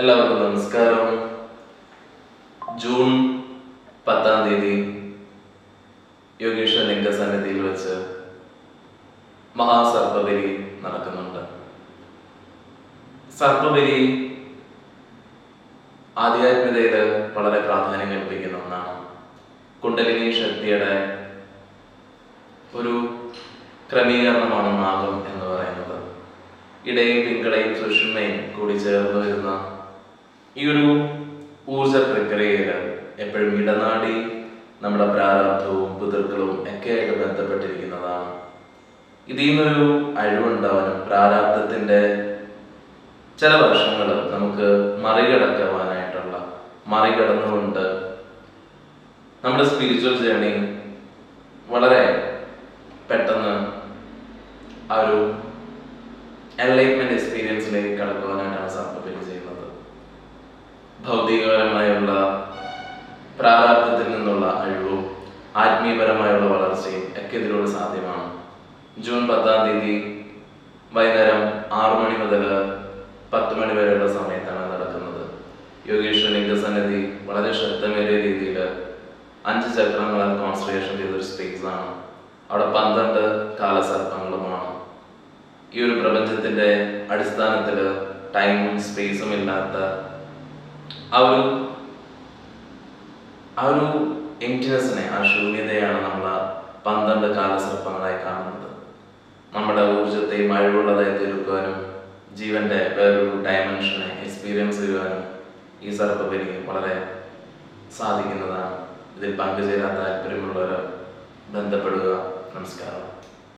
എല്ലാവർക്കും നമസ്കാരം. ജൂൺ പത്താം തീയതി യോഗീശ്വര ലിംഗ സന്നിധിയിൽ വെച്ച് മഹാസർപ്പബലി നടക്കുന്നുണ്ട്. സർപ്പബലി ആധ്യാത്മികതയിൽ വളരെ പ്രാധാന്യം കൽപ്പിക്കുന്ന ഒന്നാണ്. കുണ്ടലിനി ശക്തിയുടെ ഒരു ക്രമീകരണമാണ് നാഗം എന്ന് പറയുന്നത്. ഇടയും പിങ്കളയും സുഷുമയും കൂടി ചേർന്ന് വരുന്ന ഈ ഒരു ഊർജ പ്രക്രിയയിൽ എപ്പോഴും ഇടനാടി നമ്മുടെ പ്രാരാബ്ധവും പിതൃക്കളും ഒക്കെ ആയിട്ട് ബന്ധപ്പെട്ടിരിക്കുന്നതാണ്. ഇതിൽ നിന്നൊരു അഴിവുണ്ടാവാനും പ്രാരാബ്ധത്തിന്റെ ചില വർഷങ്ങൾ നമുക്ക് മറികടക്കുവാനായിട്ടുള്ള മറികടന്നുകൊണ്ട് നമ്മുടെ സ്പിരിച്വൽ ജേണി വളരെ പെട്ടെന്ന് ആ ഒരു എൻലൈറ്റ്മെന്റ് എക്സ്പീരിയൻസിലേക്ക് ഭൗതികപരമായുള്ള പ്രാരാബ്ദത്തിൽ നിന്നുള്ള അഴിവും ആത്മീയപരമായുള്ള വളർച്ചയും ഒക്കെ ഇതിലൂടെ സാധ്യമാണ്. ജൂൺ പത്താം തീയതി വൈകുന്നേരം ആറു മണി മുതൽ പത്ത് മണി വരെയുള്ള സമയത്താണ് നടക്കുന്നത്. യോഗേശ്വര ലിംഗസന്നിധി വളരെ ശ്രദ്ധമേറിയ രീതിയിൽ അഞ്ച് ചക്രങ്ങളാൽ കോൺസെൻട്രേഷൻ ചെയ്തൊരു സ്പേസ് ആണ്. അവിടെ പന്ത്രണ്ട് കാലസർപ്പങ്ങളുമാണ്. ഈ ഒരു പ്രപഞ്ചത്തിന്റെ അടിസ്ഥാനത്തിൽ ടൈമും സ്പേസും ഇല്ലാത്ത ആ ഒരു ആ ഒരു എംറ്റിനെസ്സിനെ ആ ശൂന്യതയാണ് നമ്മൾ ആ പന്ത്രണ്ട് കാലസർപ്പങ്ങളായി കാണുന്നത്. നമ്മുടെ ഊർജത്തെയും അഴിവുള്ളതായി തീർക്കുവാനും ജീവന്റെ വേറൊരു ഡയമെൻഷനെ എക്സ്പീരിയൻസ് ചെയ്യുവാനും ഈ സർപ്പബലി വളരെ സാധിക്കുന്നതാണ്. ഇതിൽ പങ്കുചേരാൻ താല്പര്യമുള്ളവർ ബന്ധപ്പെടുക. നമസ്കാരം.